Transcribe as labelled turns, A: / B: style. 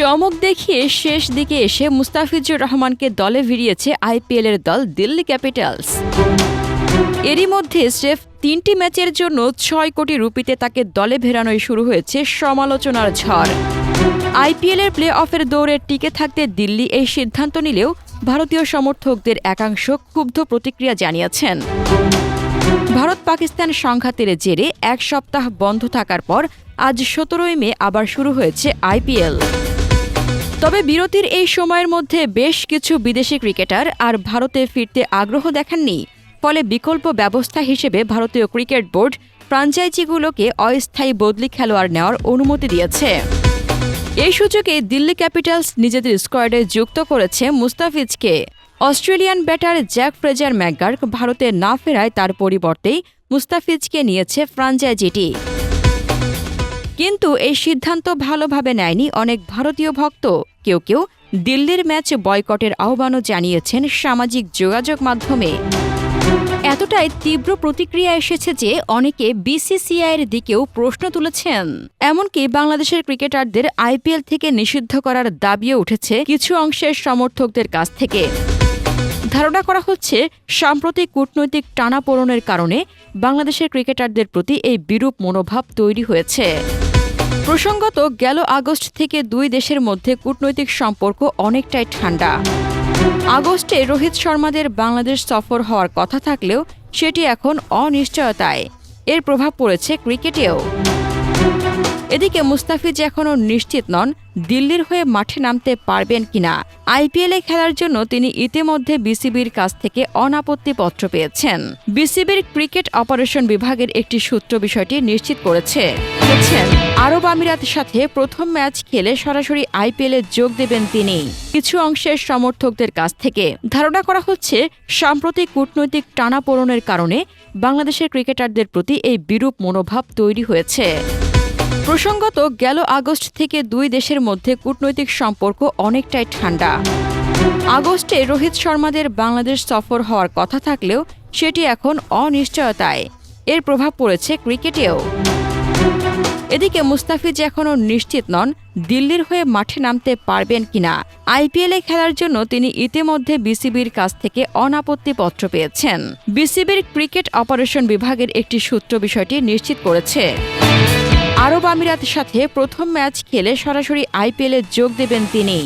A: চমক দেখিয়ে শেষ দিকে এসে মুস্তাফিজুর রহমানকে দলে ভিড়িয়েছে আইপিএলের দল দিল্লি ক্যাপিটালস। এরই মধ্যে স্রেফ তিনটি ম্যাচের জন্য ছয় কোটি রুপিতে তাকে দলে ভেড়ানোয় শুরু হয়েছে সমালোচনার ঝড়। আইপিএলের প্লে অফের দৌড়ে টিকে থাকতে দিল্লি এই সিদ্ধান্ত নিলেও ভারতীয় সমর্থকদের একাংশ ক্ষুব্ধ প্রতিক্রিয়া জানিয়েছেন। ভারত পাকিস্তান সংঘাতের জেরে এক সপ্তাহ বন্ধ থাকার পর আজ সতেরোই মে আবার শুরু হয়েছে আইপিএল। তবে বিরতির এই সময়ের মধ্যে বেশ কিছু বিদেশি ক্রিকেটার আর ভারতে ফিরতে আগ্রহ দেখাননি। ফলে বিকল্প ব্যবস্থা হিসেবে ভারতীয় ক্রিকেট বোর্ড ফ্রাঞ্চাইজিগুলোকে অস্থায়ী বদলি খেলোয়াড় নেওয়ার অনুমতি দিয়েছে। এই সুযোগে দিল্লি ক্যাপিটালস নিজেদের স্কোয়াডে যুক্ত করেছে মুস্তাফিজকে। Australian batter Jack Fraser McGurk ভারতে না ফেরায় তার পরিবর্তেই মুস্তাফিজকে নিয়েছে ফ্রাঞ্চাইজিটি। কিন্তু এই সিদ্ধান্ত ভালোভাবে নেয়নি অনেক ভারতীয় ভক্ত। কেউ কেউ দিল্লির ম্যাচ বয়কটের আহ্বানও জানিয়েছেন সামাজিক যোগাযোগ মাধ্যমে। এতটাই তীব্র প্রতিক্রিয়া এসেছে যে অনেকে বিসিসিআইয়ের দিকেও প্রশ্ন তুলেছেন। এমনকি বাংলাদেশের ক্রিকেটারদের আইপিএল থেকে নিষিদ্ধ করার দাবিও উঠেছে কিছু অংশের সমর্থকদের কাছ থেকে। ধারণা করা হচ্ছে, সাম্প্রতিক কূটনৈতিক টানাপোড়নের কারণে বাংলাদেশের ক্রিকেটারদের প্রতি এই বিরূপ মনোভাব তৈরি হয়েছে। প্রসঙ্গত, গেল আগস্ট থেকে দুই দেশের মধ্যে কূটনৈতিক সম্পর্ক অনেকটাই ঠান্ডা। আগস্টে রোহিত শর্মাদের বাংলাদেশ সফর হওয়ার কথা থাকলেও সেটি এখন অনিশ্চয়তায়। এর প্রভাব পড়েছে ক্রিকেটেও। এদিকে মুস্তাফিজ এখনও নিশ্চিত নন দিল্লির হয়ে মাঠে নামতে পারবেন কিনা। আইপিএলে খেলার জন্য তিনি ইতিমধ্যে বিসিবির কাছ থেকে অনাপত্তি পত্র পেয়েছেন। বিসিবির ক্রিকেট অপারেশন বিভাগের একটি সূত্র বিষয়টি নিশ্চিত করেছে। আরব আমিরাতের সাথে প্রথম ম্যাচ খেলে সরাসরি আইপিএলে যোগ দেবেন তিনি। কিছু অংশের সমর্থকদের কাছ থেকে। ধারণা করা হচ্ছে, সাম্প্রতিক কূটনৈতিক টানাপোড়নের কারণে বাংলাদেশের ক্রিকেটারদের প্রতি এই বিরূপ মনোভাব তৈরি হয়েছে। প্রসঙ্গত, গেল আগস্ট থেকে দুই দেশের মধ্যে কূটনৈতিক সম্পর্ক অনেকটাই ঠান্ডা। আগস্টে রোহিত শর্মাদের বাংলাদেশ সফর হওয়ার কথা থাকলেও সেটি এখন অনিশ্চয়তায়। এর প্রভাব পড়েছে ক্রিকেটেও। এদিকে মুস্তাফিজ এখনও নিশ্চিত নন দিল্লির হয়ে মাঠে নামতে পারবেন কিনা। আইপিএলে খেলার জন্য তিনি ইতিমধ্যে বিসিবির কাছ থেকে অনাপত্তি পত্র পেয়েছেন। বিসিবির ক্রিকেট অপারেশন বিভাগের একটি সূত্র বিষয়টি নিশ্চিত করেছে। আরব আমিরাতের সাথে প্রথম ম্যাচ খেলে সরাসরি আইপিএলে যোগ দেবেন তিনি।